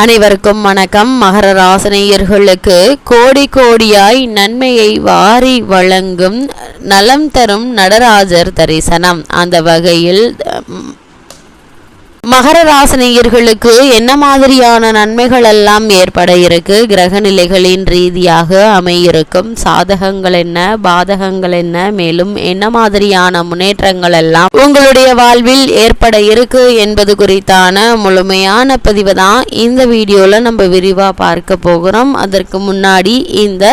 அனைவருக்கும் வணக்கம். மகர ராசனையர்களுக்கு கோடி கோடியாய் நன்மையை வாரி வழங்கும் நலம் தரும் நடராஜர் தரிசனம். அந்த வகையில் மகர ராசினியர்களுக்கு என்ன மாதிரியான நன்மைகள் எல்லாம் ஏற்பட இருக்கு? கிரக நிலைகளின் ரீதியாக அமையிருக்கும் சாதகங்கள் என்ன? பாதகங்கள் என்ன? மேலும் என்ன மாதிரியான முன்னேற்றங்கள் எல்லாம் உங்களுடைய வாழ்வில் ஏற்பட இருக்கு என்பது குறித்தான முழுமையான பதிவு தான் இந்த வீடியோல நம்ம விரிவா பார்க்க போகிறோம். அதற்கு முன்னாடி இந்த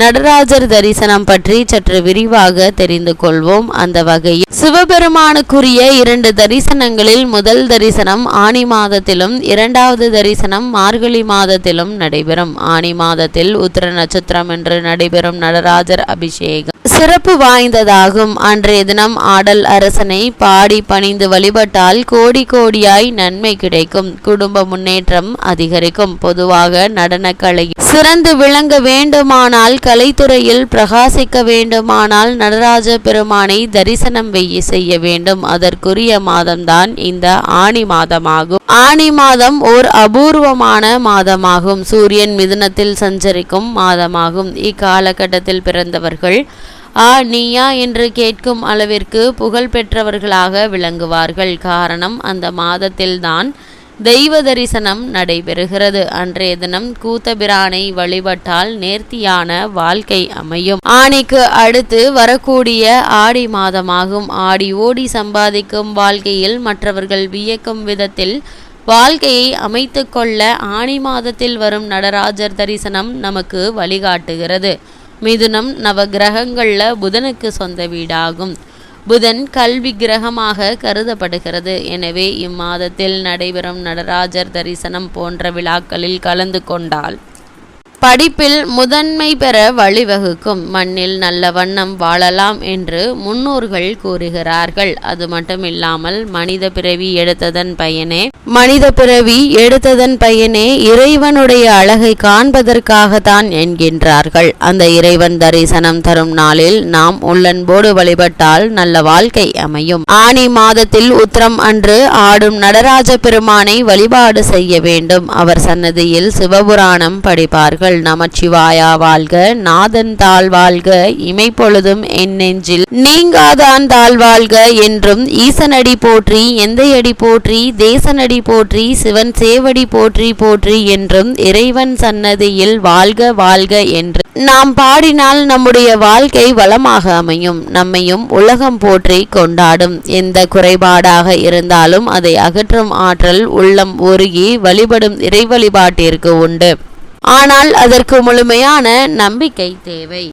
நடராஜர் தரிசனம் பற்றி சற்று விரிவாக தெரிந்து கொள்வோம். அந்த வகையில் சிவபெருமானுக்குரிய இரண்டு தரிசனங்களில் முதல் தரிசனம் ஆணி மாதத்திலும் இரண்டாவது தரிசனம் மார்கழி மாதத்திலும் நடைபெறும். ஆணி மாதத்தில் உத்திர நட்சத்திரம் என்று நடைபெறும் நடராஜர் அபிஷேகம். சிறப்பு வாய்ந்ததாகும். அன்றைய தினம் ஆடல் அரசனை பாடி பணிந்து வழிபட்டால் கோடி கோடியாய் நன்மை கிடைக்கும். குடும்ப முன்னேற்றம் அதிகரிக்கும். பொதுவாக நடனக்கலை சிறந்து விளங்க வேண்டுமானால் கலைத்துறையில் பிரகாசிக்க வேண்டுமானால் நடராஜ பெருமானை தரிசனம் வெய்ய செய்ய வேண்டும். அதற்குரிய மாதம்தான் இந்த ஆணி மாதமாகும். ஆணி மாதம் ஓர் அபூர்வமான மாதமாகும். சூரியன் மிதுனத்தில் சஞ்சரிக்கும் மாதமாகும். இக்காலகட்டத்தில் பிறந்தவர்கள் ஆ நீயா? என்று கேட்கும் அளவிற்கு புகழ் பெற்றவர்களாக விளங்குவார்கள். காரணம் அந்த மாதத்தில்தான் தெய்வ தரிசனம் நடைபெறுகிறது. அன்றைய தினம் கூத்தபிரானை வழிபட்டால் நேர்த்தியான வாழ்க்கை அமையும். ஆணிக்கு அடுத்து வரக்கூடிய ஆடி மாதமாகும். ஆடி ஓடி சம்பாதிக்கும் வாழ்க்கையில் மற்றவர்கள் வியக்கும் விதத்தில் வாழ்க்கையை அமைத்து கொள்ள ஆணி மாதத்தில் வரும் நடராஜர் தரிசனம் நமக்கு வழிகாட்டுகிறது. மிதுனம் நவகிரகங்களில் புதனுக்கு சொந்த வீடாகும். புதன் கல்வி கிரகமாக கருதப்படுகிறது. எனவே இம்மாதத்தில் நடைபெறும் நடராஜர் தரிசனம் போன்ற விழாக்களில் கலந்து கொண்டால் படிப்பில் முதன்மை பெற வழிவகுக்கும். மண்ணில் நல்ல வண்ணம் வாழலாம் என்று முன்னோர்கள் கூறுகிறார்கள். அது மட்டுமில்லாமல் மனித பிறவி எடுத்ததன் பயனே மனித பிறவி எடுத்ததன் பயனே இறைவனுடைய அழகை காண்பதற்காகத்தான் என்கின்றார்கள். அந்த இறைவன் தரிசனம் தரும் நாளில் நாம் உள்ளன்போடு வழிபட்டால் நல்ல வாழ்க்கை அமையும். ஆனி மாதத்தில் உத்திரம் அன்று ஆடும் நடராஜ பெருமானை வழிபாடு செய்ய வேண்டும். அவர் சன்னதியில் சிவபுராணம் படிப்பார்கள். வாழ்கள் நமச்சிவாயா வாழ்க நாதன் தாழ் வாழ்க இமைப்பொழுதும் என் நெஞ்சில். நீங்காதான் தாழ் வாழ்க என்றும் ஈசனடி போற்றி எந்தையடி போற்றி தேசனடி போற்றி சிவன் சேவடி போற்றி போற்றி என்றும் இறைவன் சன்னதியில் வாழ்க வாழ்க என்று. நாம் பாடினால் நம்முடைய வாழ்க்கை வளமாக அமையும். நம்மையும் உலகம் போற்றி கொண்டாடும். எந்த குறைபாடாக இருந்தாலும் அதை அகற்றும் ஆற்றல் உள்ளம் ஒருகி வழிபடும் இறை வழிபாட்டிற்கு உண்டு. ஆனால் அதற்கு முழுமையான நம்பிக்கை தேவை.